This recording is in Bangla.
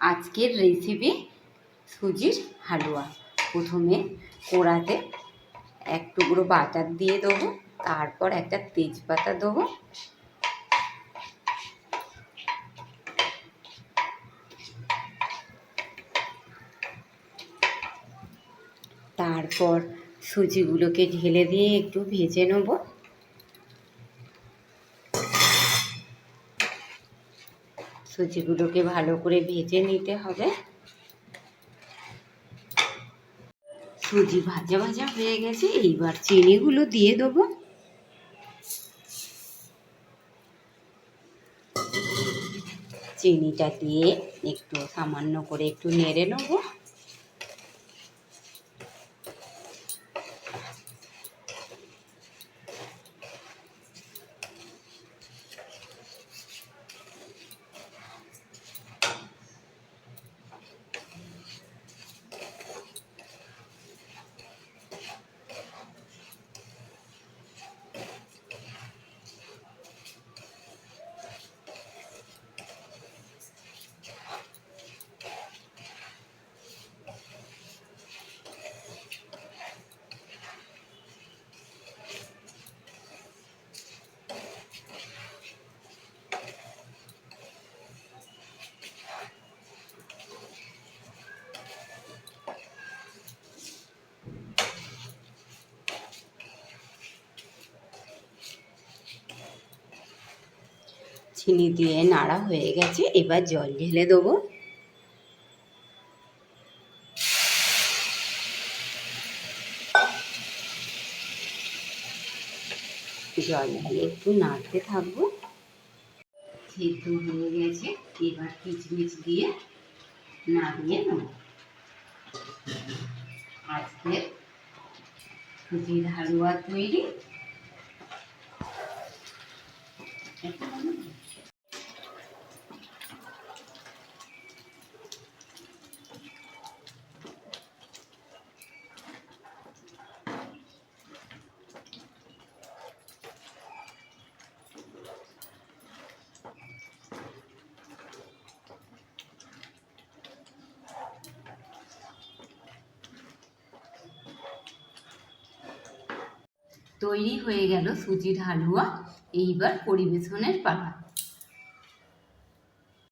আজকের রেসিপি সুজির হালুয়া। প্রথমে কোড়াতে এক টুকরো বাটার দিয়ে দেবো, তারপর একটা তেজপাতা দেবো। তারপর সুজিগুলোকে ঢেলে দিয়ে একটু ভেজে নেব। সুজিগুলোকে ভালো করে ভেজে নিতে হবে। সুজি ভাজা ভাজা হয়ে গেছে, এইবার চিনিগুলো দিয়ে দেবো। চিনিটা দিয়ে একটু সামান্য করে একটু নেড়ে নেব। চিনি দিয়ে নাড়া হয়ে গেছে, এবার জল ঢেলে দেবো। জল দিয়ে একটু নাড়তে থাকব। সেদ্ধ হয়ে গেছে, এবার কিচমিচ দিয়ে নাড়িয়ে নেব। আজকে সুজির হালুয়া তৈরি। তৈরি হয়ে গেল সুজির হালুয়া। এইবার পরিবেশনের পালা।